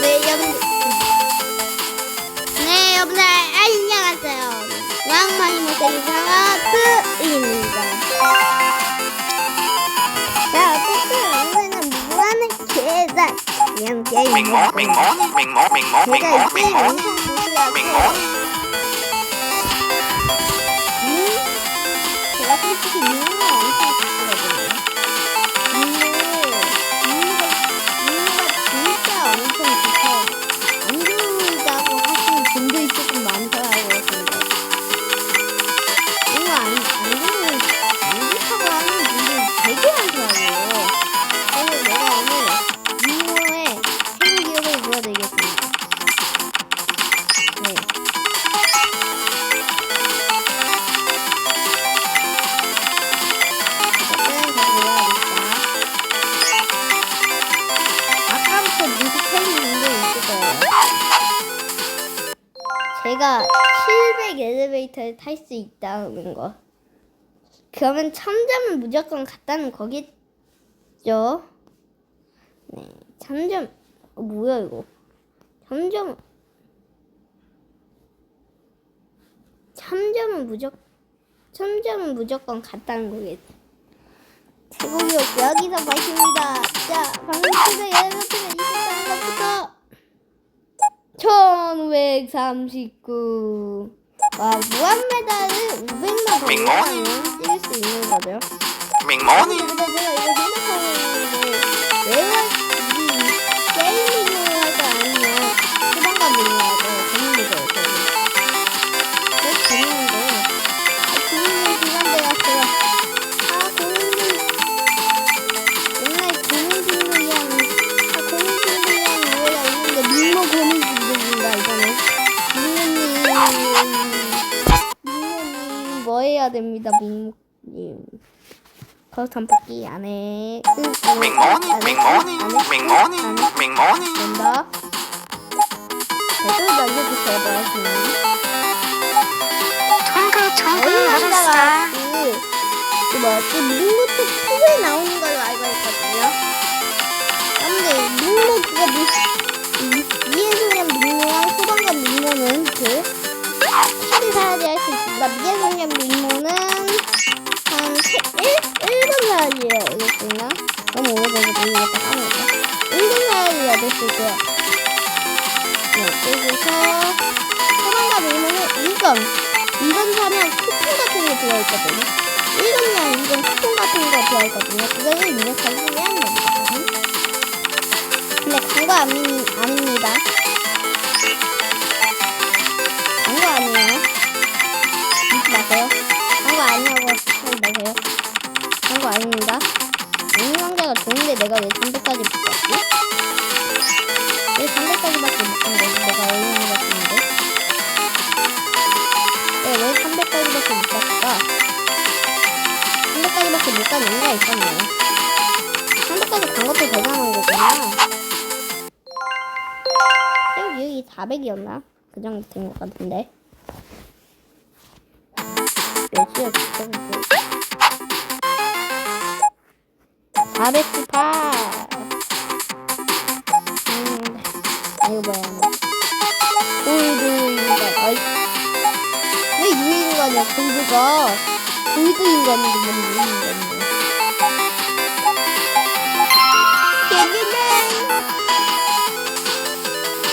네, 여러분들. 네, 여러분들, 안녕하세요. 왕만이 못생긴 상아트입니다. 자, 어쨌든 오늘은 무한의 계산. 그냥 게임. 맹모 맹모 맹모 맹모 제가 이제 영상 보시라고. 엘리베이터를 탈 수 있다는 거. 그러면 천점은 무조건 갔다는 거겠죠? 네, 천점. 어, 뭐야 이거? 천점. 천점은 무조건 천점은 무조건 갔다는 거겠지. 최고기록 여기서 마십니다. 자, 방금 엘리베이터가 있었다는 것부터 1539. 와, 무한 메달을 500만 더 올라가면 찍을 수 있는 거죠. 맹모니 해야 됩니다, 민모님. 거기서 뽑기 안 해. 맹모니. 맹모니. 맹모니. 맹모니 된다. 댓글 남겨주세요, 뭐하시는 둥글 둥글 얼마다가 그, 그 뭐지, 민모트 2에 나오는 걸로 알고 있거든요. 근데 민모 그거 미, 1분 사야지 얻었을 거야. 네, 그래서 소방관 민모는 2점. 2점 사면 쿠폰 같은 게 들어있거든요. 1점이랑 2점 쿠폰 같은 거 들어있거든요. 그거를 입력하시면 됩니다. 근데 광고 아니, 아닙니다. 광고 아니에요. 믿지 마세요. 광고 아니라고 하지 마세요. 광고 아닙니다. 상자가 좋은데 내가 왜 중도까지 못 갔지? 왜 상자까지밖에 못 간 거지? 내가 어려운 같은데? 내가 왜 300까지밖에 못 갔을까? 300까지밖에 못 간 이유가 있었네 300까지 간 것도 대단한 거구나 그리고 여기 400이었나? 그 정도 된 것 같은데 몇이었지? 498. 음, 이거 뭐야? 골드인간. 아이. 왜 유인간이야, 골드가. 골드인간인데, 뭔 유인간이야.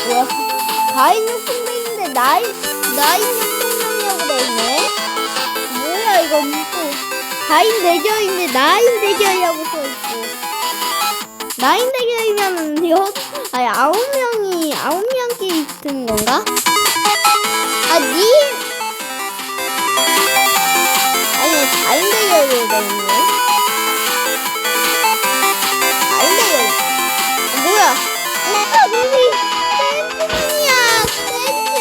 뭐야? 다 있는 풍뎅인데, 나이, 나 있는 풍뎅이라고 돼있네? 뭐야, 이거. 또. 다인 대결인데 나인 대결이라고 있고 나인 대결이면 여 아니 아홉 명이 아홉 명끼리 붙은 건가? 아, 니? 아니, 다인 돼 있네. 다인 대결. 아, 뭐야? 오빠, 우리 샌드맨이야. 샌드.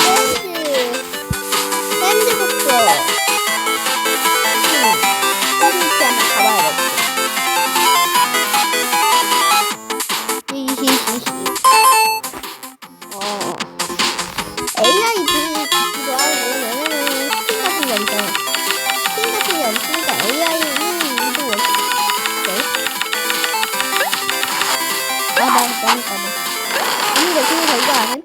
샌드. 샌드 복서. 안 해?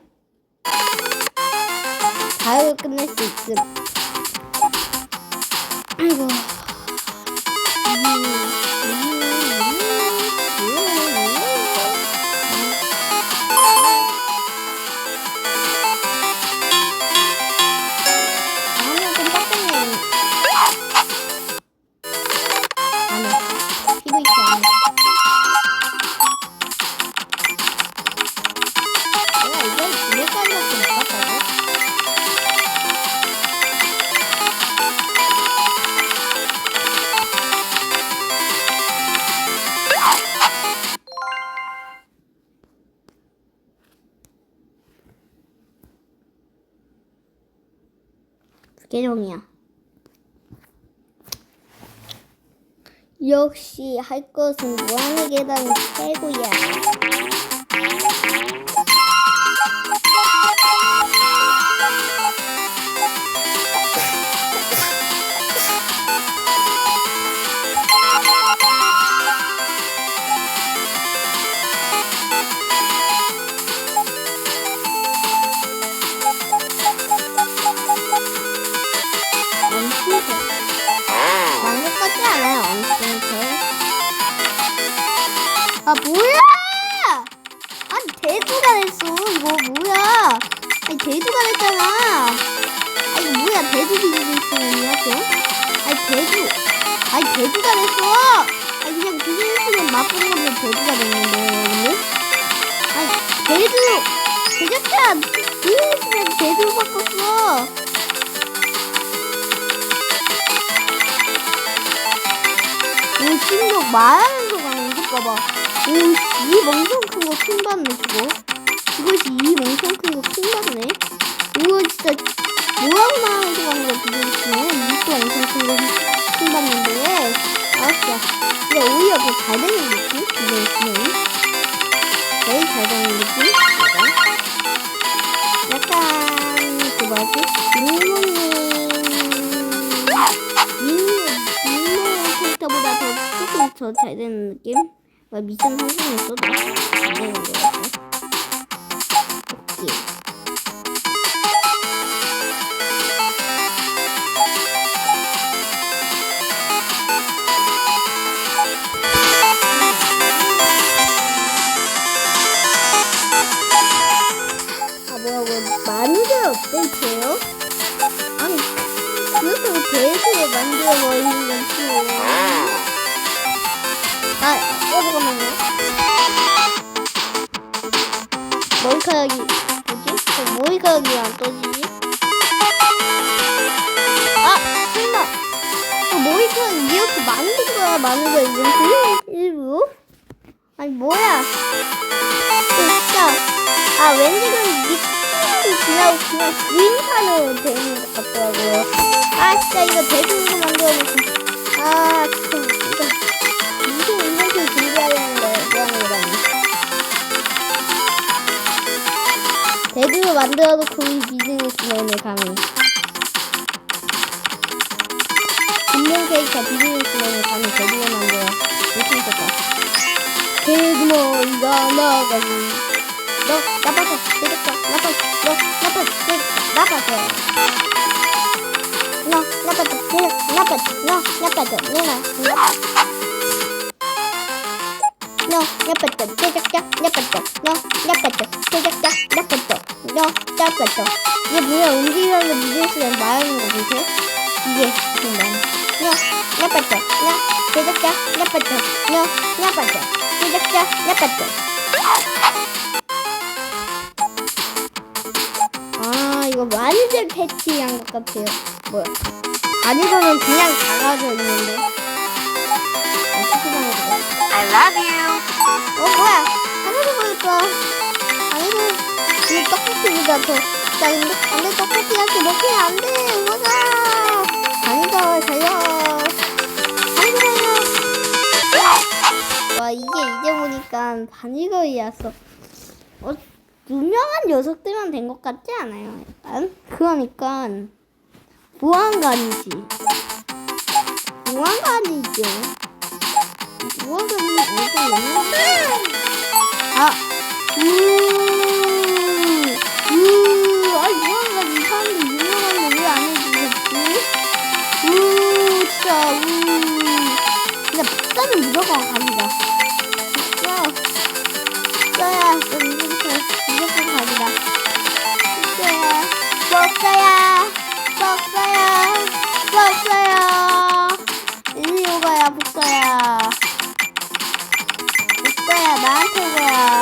바로 끝낼 수 있음. 아이고. 계정이야. 역시 할 것은 무한의 계단이 최고야. 아, 뭐야! 아니, 대두가 됐어. 이거 뭐야? 아니, 대두가 됐잖아. 아니, 뭐야? 대두 비즈니스맨이야, 걔? 아니, 대두. 아니, 대두가 됐어! 아니, 그냥 비즈니스맨 맛보는 건데 대두가 됐는데, 오늘? 아니, 대두! 제작자! 비즈니스맨 대두 바꿨어! 오, 실력 말 봐봐. 오, 이 멍청 큰거큰 받네, 저거. 이것이 이 멍청 큰거큰 받네. 이거 진짜 모양 나면서 가는 거 비교했으면 이것도 엄청 큰거큰 받는데. 알았어. 근데 오히려 더 잘 되는 느낌? 비교했으면. 제일 잘 되는 느낌? 약간. 그 뭐지? 민모님. 민모, 민모 캐릭터보다 더 조금 더 잘 되는 느낌? 뭐 미션 성공 아, 어, 잠깐만요. 머리카락이, 뭐지? 저 머리카락이 왜 안 떠지지? 아, 설마. 저 머리카락 이렇게 만든 거야, 만든 거야, 이렇게? 일부러? 아니, 뭐야. 진짜. 아, 왠지 그럼 이이 지나고 그냥 돼 있는 것 같더라고요. 아, 진짜 이거 대중 대두를 만들어놓고 이 비즈니스맨을 감히. 인문 캐릭터 비즈니스맨을 감히 대두를 만들어. 못생겼다. 대두머리가 나가지. 너, 나빠져. 되겠다. 나빠져. 너, 나빠져. 되겠다. 나빠져. 너, 나빠져. 되겠다. 나빠져. 너, 나빠져. 내가, 나빠져. 너 나빴다 제작자 나빴다 너 나빴다 제작자 나빴다 너 나빴다. 이게 뭐야? 움직이는 미디어스랑 말하는 거 보세요 이게 정말. 너 나빴다 너 제작자. 나빴다 너 나빴다 제작자. 나빴다 아 이거 완전 패치한 것 같아요. 뭐야? 아니고는 그냥 작아져 있는데? 아, I love you. 어 뭐야? 하늘을 보였어 아니고 이 떡볶이보다 더 짜인데 안돼 떡볶이한테 먹히면 안돼. 맞아 아니다 달려 달려 와 이게 이제 보니까 바니걸이라서 어 유명한 녀석들만 된 것 같지 않아요 약간? 그러니까 보안관이지. 보안관이죠. 그리 어떤 영화? 아, 음, 복사야 복사야 복사야 나한테 오거야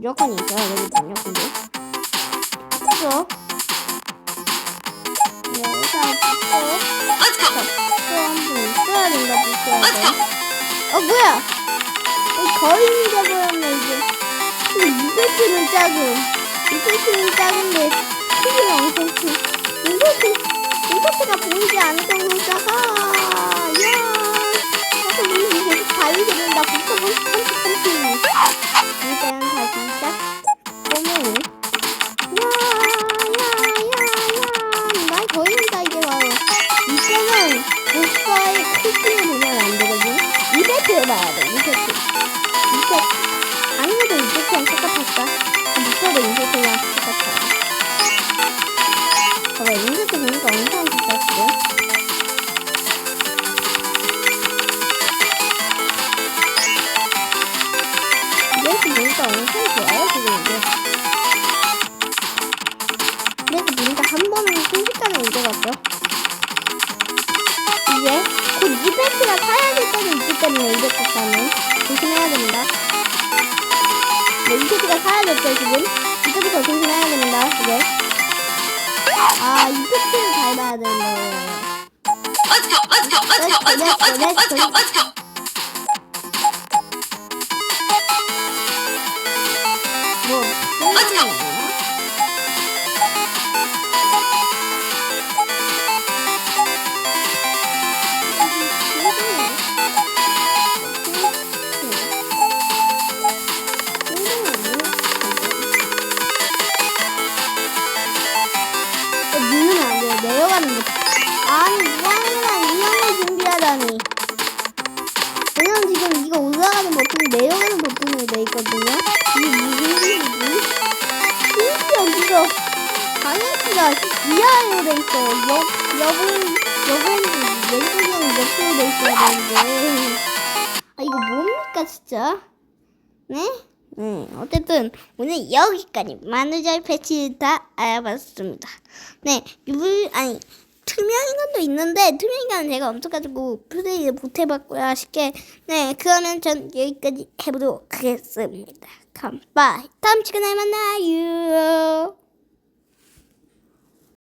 무조건 있어야 되거든요, 근데. 그죠? 네, 자, 복사. Let's go. 복사 한번 있어야 된다, 복사가. 어, 뭐야? 어, 거의 잊어버렸네, 이제. 이벤트는 작음. 이벤트는 작은데, 크기는 엄청 큰. 이벤트, 이벤트가 보이지 정도로 작아. 야 아까 우리 계속 달리게 된다. 복사본 30, 30. 일 보니까 엄청 좋아요, 지금 이게. 그래서 보니까 한 번은 순식간에 잊어갔죠. 이게 곧 이벤트가 사야 될 때는 있기 때문에 이벤트 사는 조심해야 됩니다. 네, 이벤트가 사야 될때 지금 이제부터 조심해야 됩니다. 이제 아 이벤트를 잘 봐야 되는데 go. Let's go. Let's go. Let's go. Let's go. 뭐 내려가는 거. 아니, 무한이랑 이형을 준비하다니. 왜냐면 지금 이거 올라가는 버튼이 내려가는 버튼으로 돼 있거든요. 이거 방향키가 이하로 돼 있어요. 여, 여분, 여분, 왼쪽에는 옆으로 돼 있어야 되는데. 아, 이거 뭡니까, 진짜? 네? 네, 어쨌든 오늘 여기까지 만우절 패치 다 알아봤습니다. 네, 유불 아니 투명인간도 있는데 투명인간은 제가 없어가지고 플레이를 못 해봤고요 아쉽게. 네, 그러면 전 여기까지 해보도록 하겠습니다. 컴바이 다음 시간에 만나요.